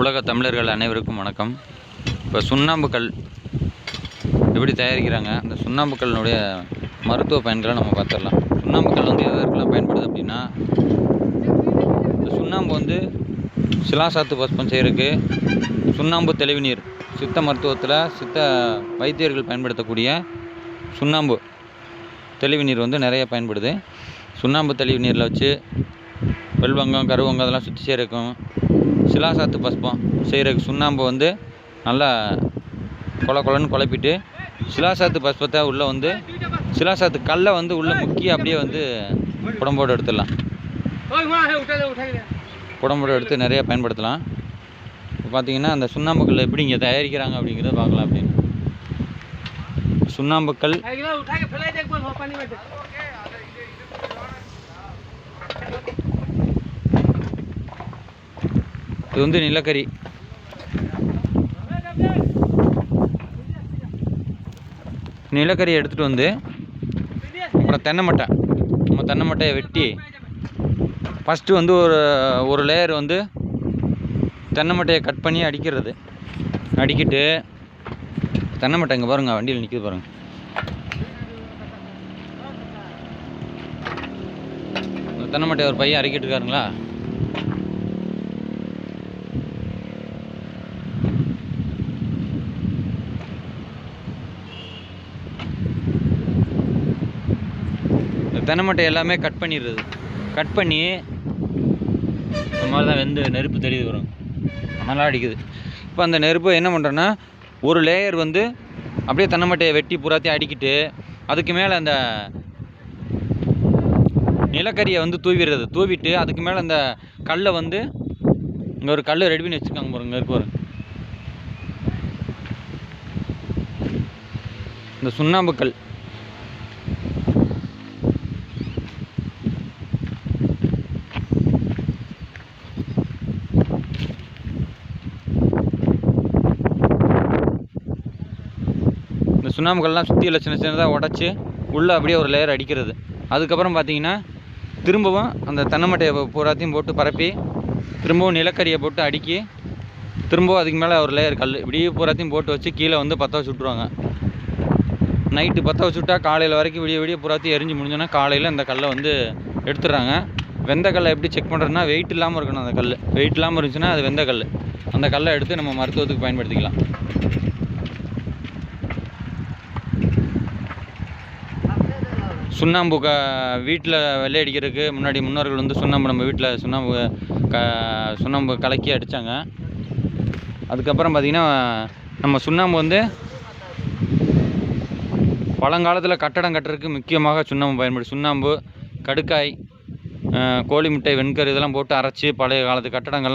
உலக தமிழர்கள் அனைவருக்கும் வணக்கம். இப்போ சுண்ணாம்புக்கல் எப்படி தயாரிக்கிறாங்க? அந்த சுண்ணாம்புக்கல்லினுடைய மருத்துவ பயன்களை நம்ம பார்த்துடலாம். சுண்ணாம்புக்கல் வந்து எதற்கெல்லாம் பயன்படுது அப்படின்னா இந்த சுண்ணாம்பு வந்து சிலாசாத்து பஸ்பம் செய்கிறதுக்கு சுண்ணாம்பு தெளிவு நீர் சித்த மருத்துவத்தில் சித்த வைத்தியர்கள் பயன்படுத்தக்கூடிய சுண்ணாம்பு தெளிவு நீர் வந்து நிறைய பயன்படுது. சுண்ணாம்பு தெளிவு நீரில் வச்சு வெல்வங்கம் கருவங்கம் அதெல்லாம் சுற்றி சேர்க்கும் சிலாசாத்து பஸ்பம் செய்கிறதுக்கு சுண்ணாம்பு வந்து நல்லா கொல கொலன்னு குழப்பிட்டு சிலாசாத்து பஸ்பத்தை உள்ளே வந்து சிலாசாத்து கல்லை வந்து உள்ளே முக்கி அப்படியே வந்து புடம்போடு எடுத்துடலாம். புடம்போடு எடுத்து நிறைய பயன்படுத்தலாம். இப்போ பார்த்தீங்கன்னா அந்த சுண்ணாம்புக்கல் எப்படி இங்கே தயாரிக்கிறாங்க அப்படிங்கிறத பார்க்கலாம் அப்படின்னு. சுண்ணாம்புக்கல் இது வந்து நிலக்கரி. நிலக்கரி எடுத்துகிட்டு வந்து அப்புறம் தென்னை மட்டை. நம்ம தென்னை மட்டையை வெட்டி ஃபஸ்ட்டு வந்து ஒரு ஒரு லேயர் வந்து தென்னை மட்டையை கட் பண்ணி அடிக்கிறது. அடிக்கிட்டு தென்னை மட்டை இங்கே பாருங்கள் வண்டியில் நிற்கிது பாருங்கள் தென்னைமட்டையை தென்னை மட்டையை ஒரு பையன் அரைக்கிட்டு இருக்காருங்களா? இந்த தென்னை மட்டை எல்லாமே கட் பண்ணிடுறது. கட் பண்ணி இந்த மாதிரி தான் வெந்து நெருப்பு தெரியுது வரும் நல்லா அடிக்குது. இப்போ அந்த நெருப்பு என்ன பண்ணுறோன்னா ஒரு லேயர் வந்து அப்படியே தென்னை மட்டையை வெட்டி புறாத்தையும் அடிக்கிட்டு அதுக்கு மேலே அந்த நிலக்கரியை வந்து தூவிடுறது. தூவிட்டு அதுக்கு மேலே அந்த கல்லை வந்து இங்கே ஒரு கல் ரெடி பண்ணி வச்சுருக்காங்க பாருங்க இருக்கு பாருங்க. இந்த சுண்ணாம்பு கல். இந்த சுண்ணாம்புகள்லாம் சுற்றியில் சின்ன சின்னதாக உடச்சி உள்ளே அப்படியே ஒரு லேயர் அடிக்கிறது. அதுக்கப்புறம் பார்த்தீங்கன்னா திரும்பவும் அந்த தென்னமட்டையை பூராத்தையும் போட்டு பரப்பி திரும்பவும் நிலக்கரியை போட்டு அடுக்கி திரும்பவும் அதுக்கு மேலே ஒரு லேயர் கல் இப்படியே பூராத்தையும் போட்டு வச்சு கீழே வந்து பற்ற வச்சு விட்ருவாங்க நைட்டு பற்ற வச்சு விட்டா காலையில் வரைக்கும் விடிய விடிய பூராத்தையும் எரிஞ்சு முடிஞ்சோன்னா காலையில் இந்த கல்லை வந்து எடுத்துடுறாங்க. வெந்த கல்லை எப்படி செக் பண்ணுறதுனா வெயிட் இல்லாமல் இருக்கணும் அந்த கல் வெயிட் இல்லாமல் இருந்துச்சுன்னா அது வெந்த கல் அந்த கல்லை எடுத்து நம்ம மருத்துவத்துக்கு பயன்படுத்திக்கலாம். சுண்ணாம்பு க வீட்டில் வெள்ளை அடிக்கிறதுக்கு முன்னாடி முன்னோர்கள் வந்து சுண்ணாம்பு நம்ம வீட்டில் சுண்ணாம்பு க சுண்ணாம்பு கலக்கி அடித்தாங்க அதுக்கப்புறம் பார்த்திங்கன்னா நம்ம சுண்ணாம்பு வந்து பழங்காலத்தில் கட்டடம் கட்டுறதுக்கு முக்கியமாக சுண்ணாம்பு பயன்படும் சுண்ணாம்பு கடுக்காய் கோழி முட்டை வெண்கரு இதெல்லாம் போட்டு அரைச்சி பழைய காலத்து கட்டடங்கள்